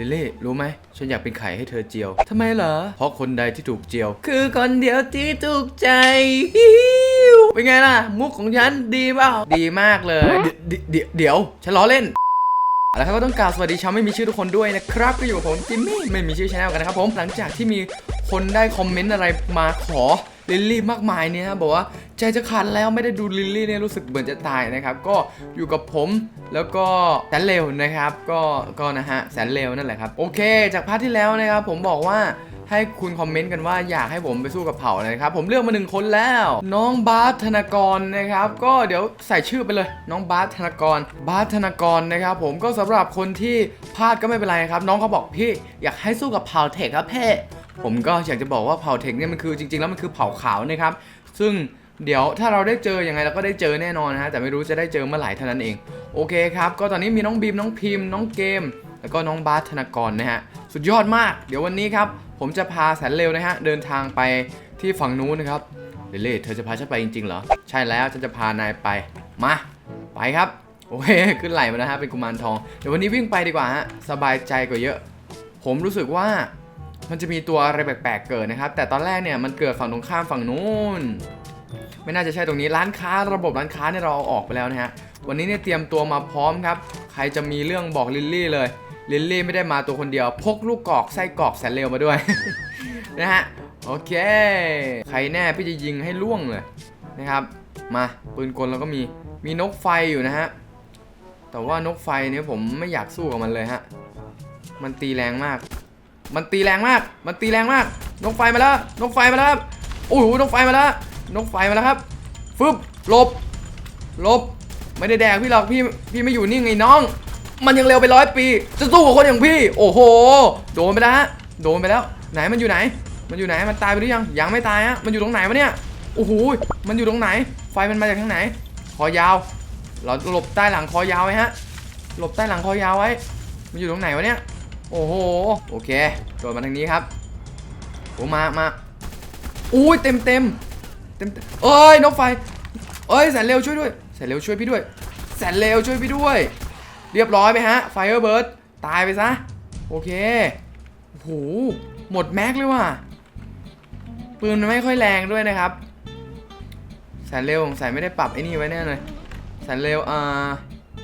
ลิลลี่รู้ไหมฉันอยากเป็นไข่ให้เธอเจียวทำไมเหรอ เพราะคนใดที่ถูกเจียว คือคนเดียวที่ถูกใจฮิวเป็นไงล่ะ มุกของฉันดีเปล่าดีมากเลย เดเดี๋ยวเดี๋ยวฉันล้อเล่นเอาละครับก็ต้องกล่าวสวัสดีชาวไม่มีชื่อทุกคนด้วยนะครับก็อยู่กับผมจิมมี่ไม่มีชื่อช anel กันนะครับผมหลังจากที่มีคนได้คอมเมนต์อะไรมาขอ ลิลลี่มากมายเนี่ยนะบอกว่าใจจะขาดแล้วไม่ได้ดูลิลลี่เนี่ยรู้สึกเหมือนจะตายนะครับ ก็อยู่กับผมแล้วก็แสนเลวนะครับ ก็ก็นะฮะแสนเลวนั่นแหละครับโอเค จากพาร์ทที่แล้วนะครับ ผมบอกว่าให้คุณคอมเมนต์กันว่าอยากให้ผมไปสู้กับเผ่าอะไรนะครับ ผมเลือกมาหนึ่งคนแล้ว น้องบาสธนากรนะครับ ก็เดี๋ยวใส่ชื่อไปเลย น้องบาสธนากร บาสธนากรนะครับ ผมก็สำหรับคนที่พลาดก็ไม่เป็นไรครับ น้องเขาบอกพี่อยากให้สู้กับเผ่าเทคครับเพ่ ผมก็อยากจะบอกว่าเผ่าเทคเนี่ยมันคือจริงๆแล้วมันคือเผ่าขาวนะครับ ซึ่งเดี๋ยวถ้าเราได้เจอยังไงเราก็ได้เจอแน่นอนนะฮะแต่ไม่รู้จะได้เจอเมื่อไหร่เท่านั้นเอง โอเคครับก็ตอนนี้มีน้องบีมน้องพิมพ์น้องเกม แล้วก็น้องบาสธนากรนะฮะสุดยอดมาก เดี๋ยววันนี้ครับผมจะพาแสนเร็วนะฮะเดินทางไปที่ฝั่งนู้นนะครับเดเล่เธอจะพาฉันไปจริงๆเหรอใช่แล้วฉันจะพานายไปมาไปครับโอเคขึ้นไหลมานะฮะเป็นกุมารทองเดี๋ยววันนี้วิ่งไปดีกว่าฮะสบายใจกว่าเยอะ ผมรู้สึกว่า มันจะมีตัวอะไรแปลกๆเกิดนะครับ แต่ตอนแรกเนี่ยมันเกิดฝั่งตรงข้ามฝั่งนู้น ไม่น่าจะใช่ตรงนี้ร้านค้าระบบร้านค้าเนี่ยเราเอาออกไปแล้วนะฮะ วันนี้เนี่ยเตรียมตัวมาพร้อมครับ ใครจะมีเรื่องบอกลิลลี่เลย ลิลลี่ไม่ได้มาตัวคนเดียว พกลูกกอกไส้กอกแสนเร็วมาด้วยนะฮะ โอเค ใครแน่พี่จะยิงให้ล่วงเลยนะครับ มาปืนกลเราก็มี มีนกไฟอยู่นะฮะ แต่ว่านกไฟเนี่ยผมไม่อยากสู้กับมันเลยฮะ มันตีแรงมาก มันตีแรงมาก มันตีแรงมากนกไฟมาแล้วนกไฟมาแล้วครับโอ้โหนกไฟมาแล้วนกไฟมาแล้วครับฟึบหลบหลบไม่ได้แดกพี่หรอกพี่พี่ไม่อยู่นิ่ไงน้อง มันยังเร็วไปร้อยปี จะสู้กับคนอย่างพี่ โอ้โห โดนไปแล้วฮะโดนไปแล้ว ไหนมันอยู่ไหน มันอยู่ไหนมันตายไปหรือยังยังไม่ตายฮะมันอยู่ตรงไหนวะเนี่ยโอ้โหมันอยู่ตรงไหน ไฟมันมาจากทางไหน คอยาว เราหลบใต้หลังคอยาวไว้ฮะหลบใต้หลังคอยาวไว้ มันอยู่ตรงไหนวะเนี่ย โอ้โห โอเค โดดมาทางนี้ครับโอ้มามาอุ้ยเต็มเต็มเต็มเอ้ยนกไฟเอ้ยแสนเร็วช่วยด้วยแสนเร็วช่วยพี่ด้วย แสนเร็วช่วยพี่ด้วย เรียบร้อยไหมฮะไฟเออร์เบิร์ดตายไปซะ โอเคโหหมดแม็กเลยว่ะ ปืนมันไม่ค่อยแรงด้วยนะครับ แสนเร็วสงสัยไม่ได้ปรับไอ้นี่ไว้แน่เลยแสนเร็วอ่า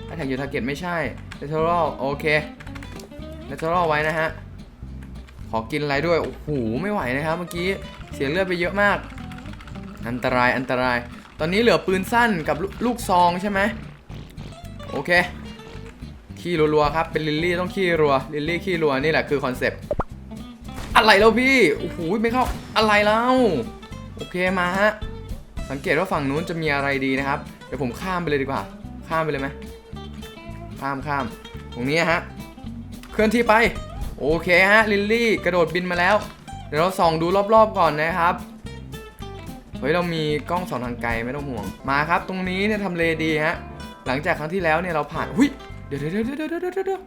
ถ้าแทกอยู่ทาร์เก็ตไม่ใช่เลเทอรัลโอเค เลเทอรัลไว้นะฮะ ขอกินอะไรด้วย โอ้โห ไม่ไหวนะครับ เมื่อกี้เสียเลือดไปเยอะมาก อันตรายอันตราย ตอนนี้เหลือปืนสั้นกับลูลกซองใช่ไหมโอเค ขี้รัวๆครับ เป็นลิลลี่ต้องขี้รัว ลิลลี่ขี้รัวนี่แหละคือคอนเซปต์ อะไรแล้วพี่ โอ้โห ไม่เข้า อะไรแล้ว โอเคมาฮะ สังเกตว่าฝั่งนู้นจะมีอะไรดีนะครับ เดี๋ยวผมข้ามไปเลยดีกว่า ข้ามไปเลยไหมข้ามข้าม ตรงนี้ฮะ เคลื่อนที่ไป โอเคฮะลิลลี่กระโดดบินมาแล้ว เดี๋ยวเราส่องดูรอบๆก่อนนะครับ เฮ้ยเรามีกล้องส่องทางไกลไม่ต้องห่วง มาครับ ตรงนี้เนี่ยทำเลดีฮะ หลังจากครั้งที่แล้วเนี่ยเราผ่านหุยเดี๋ยเดี๋ยวเดี๋ยวเดี๋ยวเดี๋ยวเดี๋ยวเดี๋ยว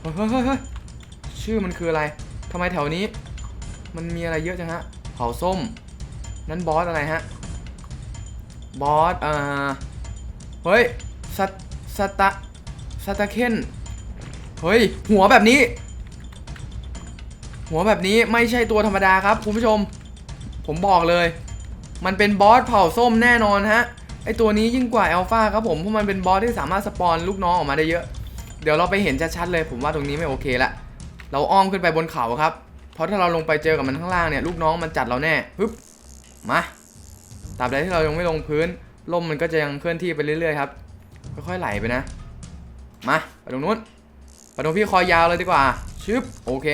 เฮ้ยเฮ้ยชื่อมันคืออะไรทำไมแถวนี้ มันมีอะไรเยอะจังฮะเผาส้ม นั่นบอสอะไรฮะ บอสอ่า เฮ้ยสตสตะสตาเคน เฮ้ย หัวแบบนี้ หัวแบบนี้ไม่ใช่ตัวธรรมดาครับคุณผู้ชม ผมบอกเลย มันเป็นบอสเผ่าส้มแน่นอนฮะ ไอตัวนี้ยิ่งกว่าอัลฟาครับผมเพราะมันเป็นบอสที่สามารถสปอนลูกน้องออกมาได้เยอะ เดี๋ยวเราไปเห็นชัดๆเลย ผมว่าตรงนี้ไม่โอเคละ เราอ้อมขึ้นไปบนเขาครับ เพราะถ้าเราลงไปเจอกับมันข้างล่างเนี่ยลูกน้องมันจัดเราแน่ปึ๊บ มาตราบใดที่เรายังไม่ลงพื้นลมมันก็จะยังเคลื่อนที่ไปเรื่อยๆครับค่อยๆไหลไปนะ มาไปตรงนู้น ปตรงพี่คอยาวเลยดีกว่าชึบโอเค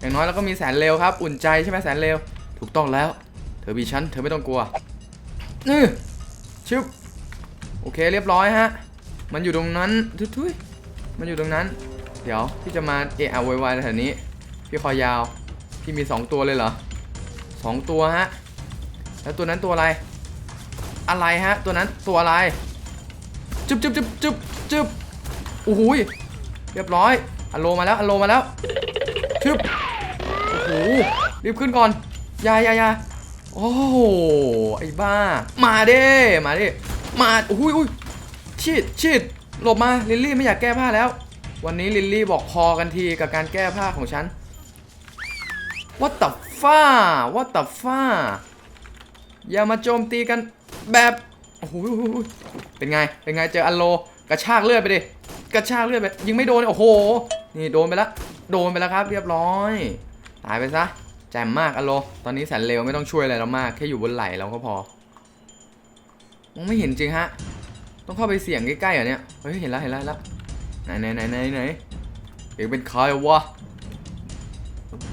อย่างน้อยเราก็มีแสนเร็วครับ อุ่นใจใช่ไหมแสนเร็ว ถูกต้องแล้ว เธอมีฉันเธอไม่ต้องกลัวนี่ชึบโอเคเรียบร้อยฮะ มันอยู่ตรงนั้นทุยๆมันอยู่ตรงนั้น เดี๋ยวพี่จะมาเอะอะวยวายแถวนี้ พี่คอยาว พี่มี 2 ตัวเลยเหรอสองตัวฮะ แล้วตัวนั้นตัวอะไร อะไรฮะ ตัวนั้นตัวอะไรจึบจึบจึบจึบจึบโอ้โหย เรียบร้อยอโลมาแล้วอโลมาแล้วชึบโอ้โหรีบขึ้นก่อนยายายาโอ้โหไอ้บ้า มาเด้มาเด้มาโอ้โหยอุ้ยชิดชิดหลบมาลิลลี่ไม่อยากแก้ผ้าแล้ว วันนี้ลิลลี่บอกพอกันทีกับการแก้ผ้าของฉัน What the fuck What the fuck อย่ามาโจมตีกันแบบโอ้โหเป็นไงเป็นไงเจออัลโลกระชากเลือดไปดิ กระชากเลือดไปยิงไม่โดนโอ้โห นี่โดนไปแล้วโดนไปแล้วครับ เรียบร้อย ตายไปซะแจ่มมากอโล ตอนนี้แสนเลวไม่ต้องช่วยอะไรเรามากแค่อยู่บนไหลเราก็พอมองไม่เห็นจริงฮะ ต้องเข้าไปเสี่ยงใกล้ๆเหรอเนี่ยเฮ้ยเห็นแล้วเห็นแล้วแล้วไหนไหนไหนไหนไหนเองเป็นใครวะโอ้โห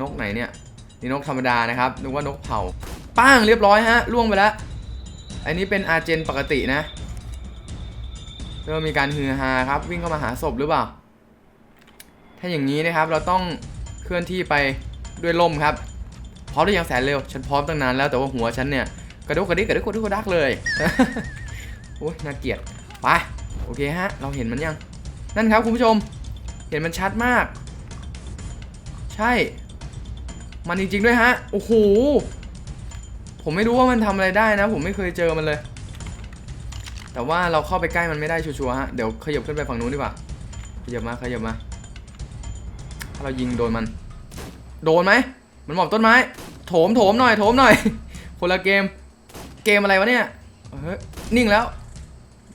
นกไหนเนี่ยนี่นกธรรมดานะครับนึกว่านกเผาป้างเรียบร้อยฮะล่วงไปแล้วอันนี้เป็นอาเจนปกตินะ เริ่มมีการฮือฮาครับ วิ่งเข้ามาหาศพหรือเปล่า ถ้าอย่างนี้นะครับเราต้องเคลื่อนที่ไปด้วยลมครับพร้อมหรือยังแสนเร็ว ฉันพร้อมตั้งนานแล้วแต่ว่าหัวฉันเนี่ยกระดุกกระดิกกระดุกกระดุกกระดักเลยโอ้ยน่าเกลียดไปโอเคฮะ เราเห็นมันยัง นั่นครับคุณผู้ชม เห็นมันชัดมาก ใช่ มันจริงๆด้วยฮะ โอ้โห ผมไม่รู้ว่ามันทำอะไรได้นะ ผมไม่เคยเจอมันเลย แต่ว่าเราเข้าไปใกล้มันไม่ได้ชัวร์ฮะ เดี๋ยวขยับขึ้นไปฝั่งนู้นดีกว่า ขยับมา ขยับมา ถ้าเรายิงโดนมัน โดนไหม มันหมอบต้นไม้ โถมโถมหน่อย โถมหน่อย คนละเกม เกมอะไรวะเนี่ย เฮ้ย นิ่งแล้ว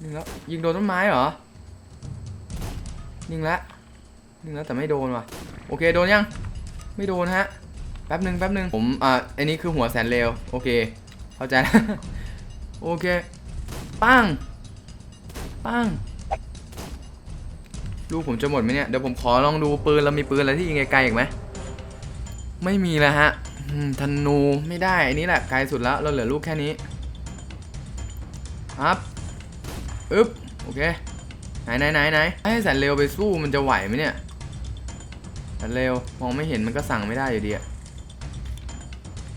นิ่งแล้ว ยิงโดนต้นไม้เหรอ นิ่งแล้ว นิ่งแล้วแต่ไม่โดนว่ะ โอเค โดนยัง ไม่โดนฮะ แป๊บหนึ่งแป๊บหนึ่งผม อ่า อันนี้คือหัวแสนเลว โอเค เข้าใจแล้วโอเค ปัง ปังลูกผมจะหมดไหมเนี่ย เดี๋ยวผมขอลองดูปืนเรามีปืนอะไรที่ยิงไกลๆอีกไหมไม่มีแล้วฮะธนูไม่ได้อันนี้แหละไกลสุดแล้วเราเหลือลูกแค่นี้ครับอึ๊บโอเคไหนไหนไหนไหนให้แสนเร็วไปสู้มันจะไหวไหมเนี่ยแสนเร็วมองไม่เห็นมันก็สั่งไม่ได้อยู่ดีอะ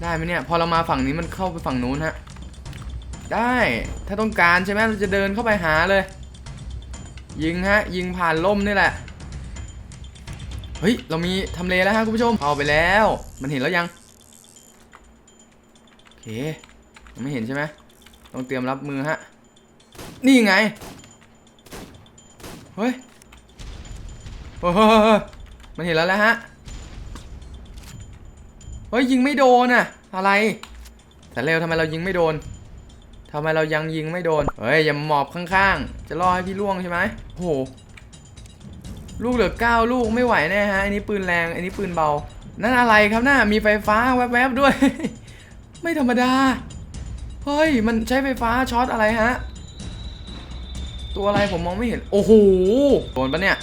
ได้ไหมเนี่ย พอเรามาฝั่งนี้มันเข้าไปฝั่งนู้นฮะ ได้ถ้าต้องการใช่ไหมเราจะเดินเข้าไปหาเลย ยิงฮะ ยิงผ่านล่มนี่แหละ เฮ้ย เรามีทำเลแล้วฮะคุณผู้ชมเอาไปแล้ว มันเห็นแล้วยังโอเคยังไม่เห็นใช่ไหมต้องเตรียมรับมือฮะ นี่ไง เฮ้ยเฮ้ยเฮ้ยเฮ้ยมันเห็นแล้วแหละฮะ เฮ้ยยิงไม่โดนอะอะไรแต่เร็วทำไมเรายิงไม่โดน ทำไมเรายังยิงไม่โดน เฮ้ย อย่าหมอบข้างๆ จะล่อให้พี่ล่วงใช่ไหมโอ้โหลูกเหลือเก้าลูกไม่ไหวแน่ฮะ อันนี้ปืนแรง อันนี้ปืนเบา นั่นอะไรครับน่ามีไฟฟ้าแวบๆด้วย ไม่ธรรมดา เฮ้ย มันใช้ไฟฟ้าช็อตอะไรฮะ ตัวอะไรผมมองไม่เห็น โอ้โห โดนปะเนี่ย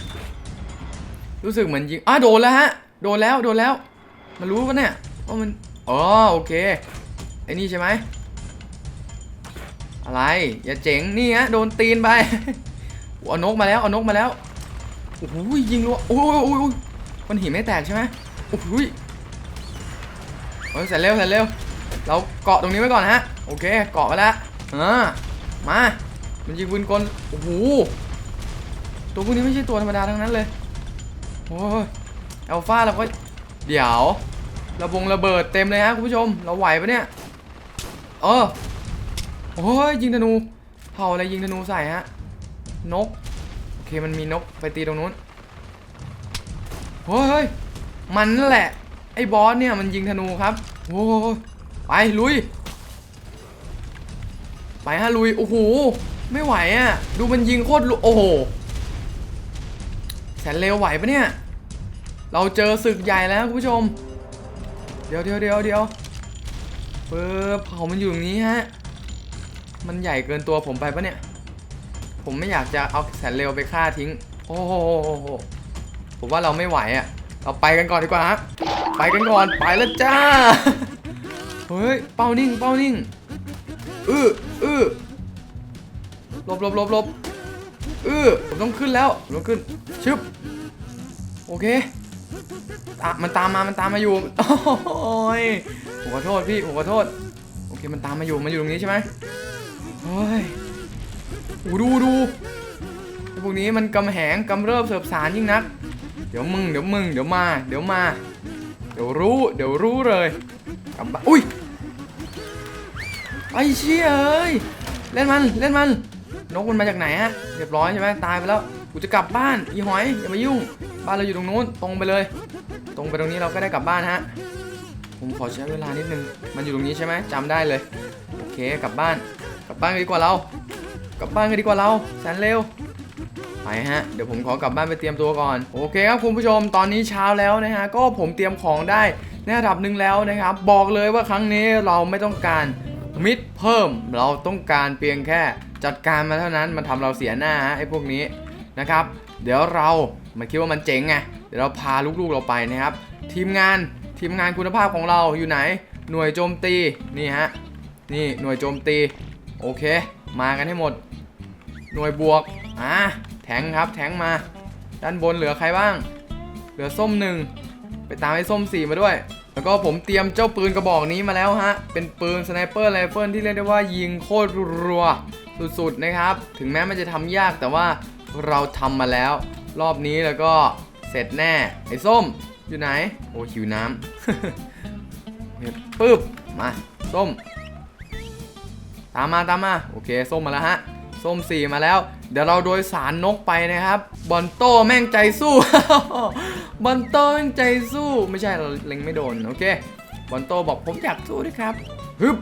รู้สึกเหมือนยิงอะโดนแล้วฮะ โดนแล้ว โดนแล้ว มันรู้ปะเนี่ยว่ามัน อ๋อ โอเค ไอ้นี่ใช่ไหม อะไร อย่าเจ๋งนี่ฮะโดนตีนไปเอานกมาแล้วเอานกมาแล้วโอ้โหยิงรัวโอ้ยโอ้ยมันหินไม่แตกใช่ไหมโอ้โหยเสร็จเร็วเสร็จเร็วเราเกาะตรงนี้ไว้ก่อนฮะโอเคเกาะไว้แล้วอ่ามามันยิงปืนกลโอ้โหตัวพวกนี้ไม่ใช่ตัวธรรมดาทั้งนั้นเลยโอ้ยอัลฟาเราก็เดี๋ยวระบงระเบิดเต็มเลยฮะคุณผู้ชมเราไหวปะเนี่ยเออ โอ้ยยิงธนูเผาอะไรยิงธนูใส่ฮะ นก โอเคมันมีนกไปตีตรงนู้นเฮ้ยมันนั่นแหละ ไอ้บอสเนี่ยมันยิงธนูครับโอ้ยไปลุย ไปฮะลุย โอ้โห ไม่ไหวอะ ดูมันยิงโคตรลุโอ้โห แสนเร็วไหวปะเนี่ย เราเจอศึกใหญ่แล้วคุณผู้ชม เดี๋ยวเดี๋ยวเดี๋ยวเดี๋ยวเปิดเผามันอยู่ตรงนี้ฮะ มันใหญ่เกินตัวผมไปปะเนี่ย ผมไม่อยากจะเอาแสนเร็วไปฆ่าทิ้ง โอ้โหผมว่าเราไม่ไหวอะ เราไปกันก่อนดีกว่าฮะ ไปกันก่อน ไปแล้วจ้า เฮ้ย เป้านิ่ง เป้านิ่ง อื้ออือหลบหลบหลบหลบอื้อผมต้องขึ้นแล้วผมต้องขึ้น ชึบ โอเคตามันตามมา มันตามมาอยู่ โอ้ยผมขอโทษพี่ผมขอโทษ โอเค มันตามมาอยู่ มันอยู่ตรงนี้ใช่ไหม ยโอ้ดูดูพวกนี้มันกำแหงกำเริบเสิร์ฟสารยิ่งนัก เดี๋ยวมึงเดี๋ยวมึงเดี๋ยวมา เดี๋ยวมา เดี๋ยวรู้ เดี๋ยวรู้เลยกำบะอุ้ยไอ้เชี่ยเอ้ยเล่นมันเล่นมัน นกมันมาจากไหนฮะเรียบร้อยใช่ไหมตายไปแล้วกูจะกลับบ้านอีหอยอย่ามายุ่ง บ้านเราอยู่ตรงนู้นตรงไปเลย ตรงไปตรงนี้เราก็ได้กลับบ้านฮะผมขอใช้เวลานิดนึง มันอยู่ตรงนี้ใช่ไหมจำได้เลย โอเคกลับบ้าน ลับบ้านกันดีกว่าเรา กลับบ้านกันดีกว่าเราแสนเร็วไปฮะ เดี๋ยวผมขอกลับบ้านไปเตรียมตัวก่อน โอเคครับคุณผู้ชมตอนนี้เช้าแล้วนะฮะ ก็ผมเตรียมของได้ในระดับหนึ่งแล้วนะครับ บอกเลยว่าครั้งนี้เราไม่ต้องการมิดเพิ่ม เราต้องการเพียงแค่จัดการมาเท่านั้นมันทำเราเสียหน้าฮะไอ้พวกนี้นะครับ เดี๋ยวเรามันคิดว่ามันเจ๋งไงเดี๋ยวเราพาลูกๆเราไปนะครับ ทีมงานทีมงานคุณภาพของเราอยู่ไหน หน่วยโจมตีนี่ฮะนี่หน่วยโจมตี โอเค มากันให้หมด หน่วยบวก อ่า แทงครับ แทงมา ด้านบนเหลือใครบ้าง เหลือส้มหนึ่ง ไปตามไอ้ส้มสี่มาด้วย แล้วก็ผมเตรียมเจ้าปืนกระบอกนี้มาแล้วฮะ เป็นปืนสไนเปอร์ไรเฟิลที่เรียกได้ว่ายิงโคตรรัวสุดๆนะครับ ถึงแม้มันจะทำยากแต่ว่าเราทำมาแล้ว รอบนี้แล้วก็เสร็จแน่ ไอ้ส้ม อยู่ไหน โอ้หิวน้ำเนี่ยปึ๊บ มา ส้ม ตามมาตามมาโอเคส้มมาแล้วฮะส้มสี่มาแล้ว เดี๋ยวเราโดยสารนกไปนะครับ บอลโต้แม่งใจสู้บอลโต้แม่งใจสู้ไม่ใช่เราเล็งไม่โดนโอเคบอลโต้บอกผมอยากสู้ด้วยครับฮึบ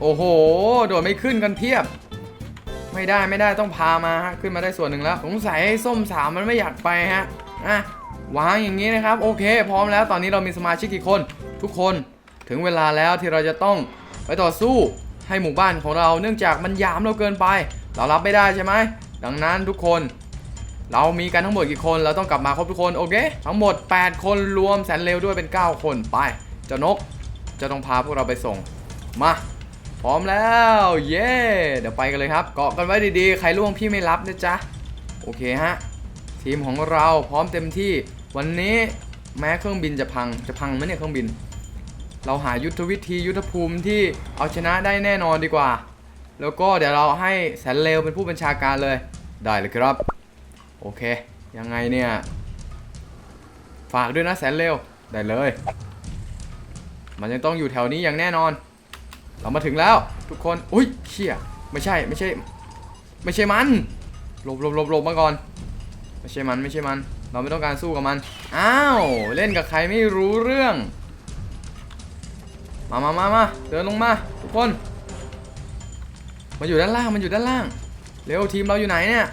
โอ้โห โดดไม่ขึ้นกันเพียบ ไม่ได้ไม่ได้ต้องพามาฮะขึ้นมาได้ส่วนหนึ่งแล้วสงสัยส้มสามมันไม่อยากไปฮะอะวางอย่างนี้นะครับ โอเค พร้อมแล้วตอนนี้เรามีสมาชิกกี่คน ทุกคนถึงเวลาแล้วที่เราจะต้องไปต่อสู้ ให้หมู่บ้านของเราเนื่องจากมันยามเราเกินไป เรารับไม่ได้ใช่ไหมดังนั้นทุกคน เรามีกันทั้งหมดกี่คนเราต้องกลับมาครบทุกคนโอเคทั้งหมด 8 คนรวมแสนเร็วด้วยเป็น 9 คนไปเจ้านกจะต้องพาพวกเราไปส่งมาพร้อมแล้วเย้เดี๋ยวไปกันเลยครับ เกาะกันไว้ดีๆ ใครล่วงพี่ไม่รับนะจ๊ะโอเคฮะทีมของเราพร้อมเต็มที่วันนี้แม้เครื่องบินจะพังจะพังไหมเนี่ยเครื่องบิน เราหายุทธวิธียุทธภูมิที่เอาชนะได้แน่นอนดีกว่า แล้วก็เดี๋ยวเราให้แสนเลวเป็นผู้บัญชาการเลย ได้เลยครับ โอเค ยังไงเนี่ย ฝากด้วยนะแสนเลวได้เลย มันยังต้องอยู่แถวนี้อย่างแน่นอน เรามาถึงแล้วทุกคน อุ้ยเชี่ยไม่ใช่ไม่ใช่ ไม่ใช่มันหลบหลบหลบหลบมาก่อนไม่ใช่มันไม่ใช่มัน เราไม่ต้องการสู้กับมัน อ้าว เล่นกับใครไม่รู้เรื่อง มามามามาเดินลงมาทุกคนมันอยู่ด้านล่างมันอยู่ด้านล่าง เร็วทีมเราอยู่ไหนเนี่ย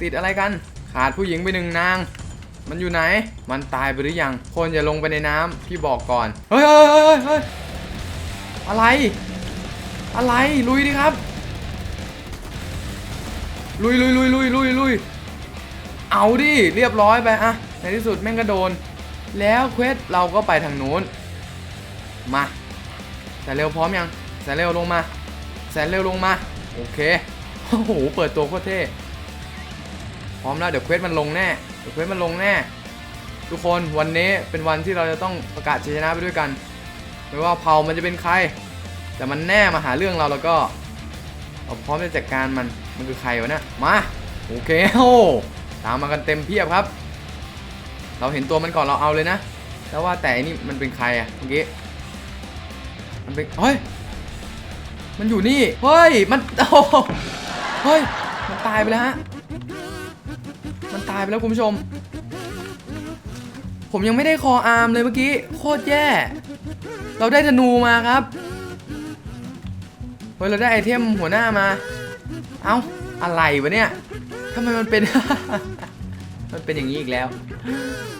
ติดอะไรกัน ขาดผู้หญิงไปหนึ่งนาง มันอยู่ไหน มันตายไปหรือยัง คนอย่าลงไปในน้ำพี่บอกก่อนเฮ้ยเฮ้ยเฮ้ยเฮ้ยอะไร อะไร ลุยดิครับ ลุยลุยลุยลุยลุยลุยเอาดิ เรียบร้อยไปอะในที่สุดแม่งก็โดน แล้วเควสเราก็ไปทางนู้น มาแสนเร็วพร้อมยังแสนเร็วลงมาแสนเร็วลงมา โอเคโอ้โหเปิดตัวโคตรเท่พร้อมแล้วเดี๋ยวเควสมันลงแน่เดี๋ยวเควสมันลงแน่ ทุกคนวันนี้เป็นวันที่เราจะต้องประกาศชัยชนะไปด้วยกัน ไม่ว่าเผ่ามันจะเป็นใคร แต่มันแน่มาหาเรื่องเราแล้วก็เราพร้อมจะจัดการมันมันคือใครวะเนี่ยมาโอเคโอ้ตามมากันเต็มเพียบครับ เราเห็นตัวมันก่อนเราเอาเลยนะแล้วว่าแต่อันนี่มันเป็นใครอะเมื่อกี้ มันเป็นเฮ้ย มันอยู่นี่ เฮ้ย มันโอ้โหเฮ้ย มันตายไปแล้วฮะ มันตายไปแล้วคุณผู้ชม ผมยังไม่ได้คออาร์มเลยเมื่อกี้ โคตรแย่ เราได้ธนูมาครับ เฮ้ย เราได้ไอเทมหัวหน้ามา เอ้า อะไรวะเนี่ยทำไมมันเป็น มันเป็นอย่างนี้อีกแล้ว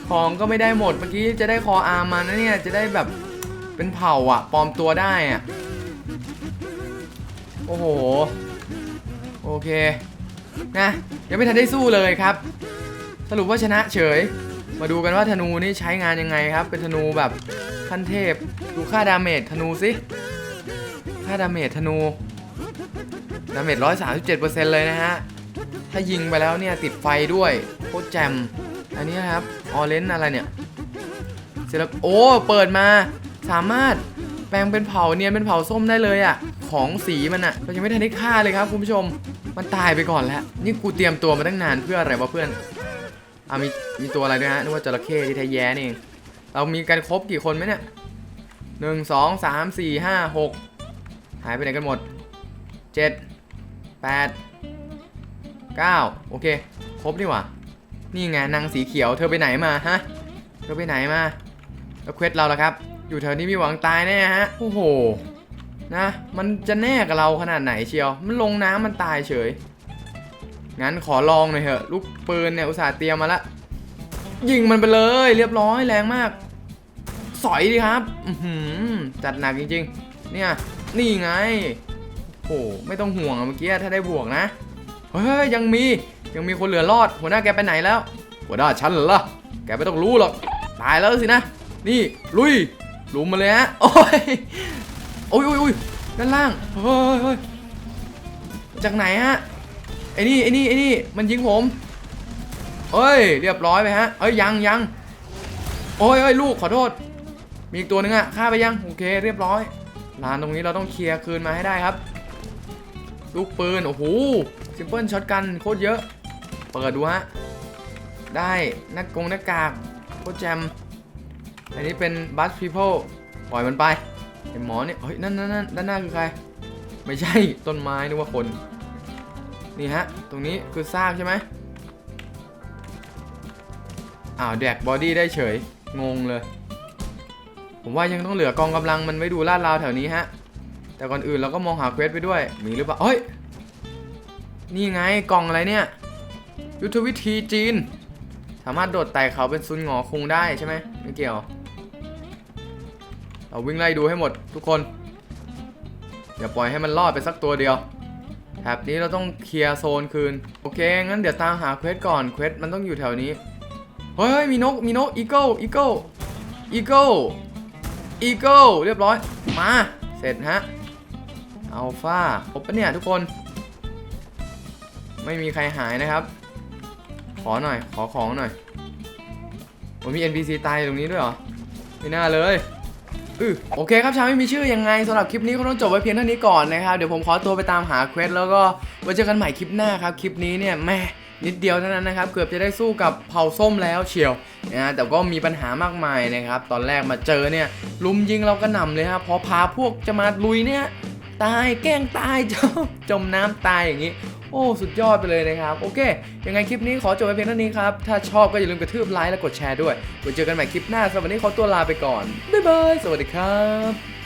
ของก็ไม่ได้หมด เมื่อกี้จะได้คออาร์มมานะเนี่ย จะได้แบบ เป็นเผ่าอะปลอมตัวได้อะโอ้โห โอเค นะ ยังไม่ทันได้สู้เลยครับ สรุปว่าชนะเฉย มาดูกันว่าธนูนี่ใช้งานยังไงครับ เป็นธนูแบบขั้นเทพ ดูค่าดาเมจธนูสิค่าดาเมจธนู ดาเมจร้อยสามสิบเจ็ดเปอร์เซ็นต์เลยนะฮะ ถ้ายิงไปแล้วเนี่ยติดไฟด้วยโคตรแจ่มอันนี้ครับ ออเรนอะไรเนี่ยเสร็จแล้วโอ้ เปิดมา สามารถแปลงเป็นเผาเนียนเป็นเผาส้มได้เลยอะ่ะ ของสีมันอะ่ะเรายังไม่ทันได้ฆ่าเลยครับคุณผู้ชม มันตายไปก่อนแล้ว นี่กูเตรียมตัวมาตั้งนานเพื่ออะไรวะเพื่อนอะมีมีตัวอะไรด้วยฮะนึกว่าจระเข้ที่แท้แย้นี่เองเรามีกันครบกี่คนไหมเนี่ยหนึ่งสองสามสี่ห้าหกหายไปไหนกันหมดเจ็ดแปดเก้าโอเค ครบนี่หว่า นี่ไงนางสีเขียวเธอไปไหนมาฮะ เธอไปไหนมาแล้วเควสเราล่ะครับ อยู่แถวนี้มีหวังตายแน่ฮะ โอ้โห นะ มันจะแน่กับเราขนาดไหนเชียว มันลงน้ำมันตายเฉย งั้นขอลองหน่อยเถอะ ลูกปืนเนี่ยอุตส่าห์เตรียมมาละ ยิงมันไปเลย เรียบร้อยแรงมาก สอยดีครับอืจัดหนักจริง ๆ เนี่ย นี่ไง โอ้ไม่ต้องห่วงเมื่อกี้ถ้าได้บวกนะ เฮ้ยยังมียังมีคนเหลือรอด หัวหน้าแกไปไหนแล้ว หัวหน้าฉันเหรอ แกไม่ต้องรู้หรอก ตายแล้วสินะ นี่ลุย ลุมมาเลยฮะโอ้ยโอ้ยโอ้ยโอ้ยด้านล่างเฮ้ยเฮ้ยจากไหนฮะไอ้นี่ไอ้นี่ไอ้นี่มันยิงผมเอ้ยเรียบร้อยไปฮะเอ้ยยังยังโอ้ยเอ้ยลูกขอโทษ มีอีกตัวหนึงอะฆ่าไปยังโอเค เรียบร้อยลานตรงนี้เราต้องเคลียร์คืนมาให้ได้ครับ ลูกปืนโอ้โหซิมเปิลช็อตกันโคตรเยอะ เปิดดูฮะได้น้ากงหน้ากากโคตรแจม อันนี้เป็นบัสพีเพลปล่อยมันไปไอหมอเนี่ยเฮ้ยนั่นนั่นนั่นด้านหน้าคือใคร ไม่ใช่ต้นไม้นึกว่าคน นี่ฮะ ตรงนี้คือซากใช่ไหมอ้าวแดกบอดี้ได้เฉย งงเลย ผมว่ายังต้องเหลือกองกำลังมันไว้ดูลาดราวแถวนี้ฮะ แต่ก่อนอื่นเราก็มองหาเควสไปด้วย มีหรือเปล่าเฮ้ย นี่ไงกล่องอะไรเนี่ย ยุทธวิธีจีน สามารถโดดไต่เขาเป็นซุนหงอคงได้ใช่ไหมไม่เกี่ยว เราวิ่งไล่ดูให้หมดทุกคน อย่าปล่อยให้มันรอดไปสักตัวเดียวแถบนี้เราต้องเคลียร์โซนคืน โอเค งั้นเดี๋ยวตามหาเควสก่อนเควสมันต้องอยู่แถวนี้ เฮ้ย มีนก มีนกอีเกิลอีเกิลอีเกิลอีเกิลเรียบร้อย มา เสร็จฮะอัลฟาครบปะเนี่ยทุกคน ไม่มีใครหายนะครับ ขอหน่อย ขอของหน่อยผมมี NPC ตายตรงนี้ด้วยเหรอ ไม่น่าเลย โอเคครับชาวไม่มีชื่อยังไงสำหรับคลิปนี้ก็ต้องจบไว้เพียงเท่านี้ก่อนนะครับ เดี๋ยวผมขอตัวไปตามหาเควสแล้วก็ไว้เจอกันใหม่คลิปหน้าครับ คลิปนี้เนี่ยแม่นิดเดียวเท่านั้นนะครับ เกือบจะได้สู้กับเผาส้มแล้วเชียวนะฮะแต่ก็มีปัญหามากมายนะครับ ตอนแรกมาเจอเนี่ยลุมยิงเราก็หน่ำเลยครับพอพาพวกจะมาลุยเนี่ยตายแกล้งตายจมจมน้ำตายอย่างนี้ โอ้สุดยอดไปเลยนะครับ โอเค ยังไงคลิปนี้ขอจบไปเพียงเท่านี้ครับ ถ้าชอบก็อย่าลืมกระทืบไลค์และกดแชร์ด้วยไว้เจอกันใหม่คลิปหน้าสำหรับวันนี้ขอตัวลาไปก่อนบ๊ายบายสวัสดีครับ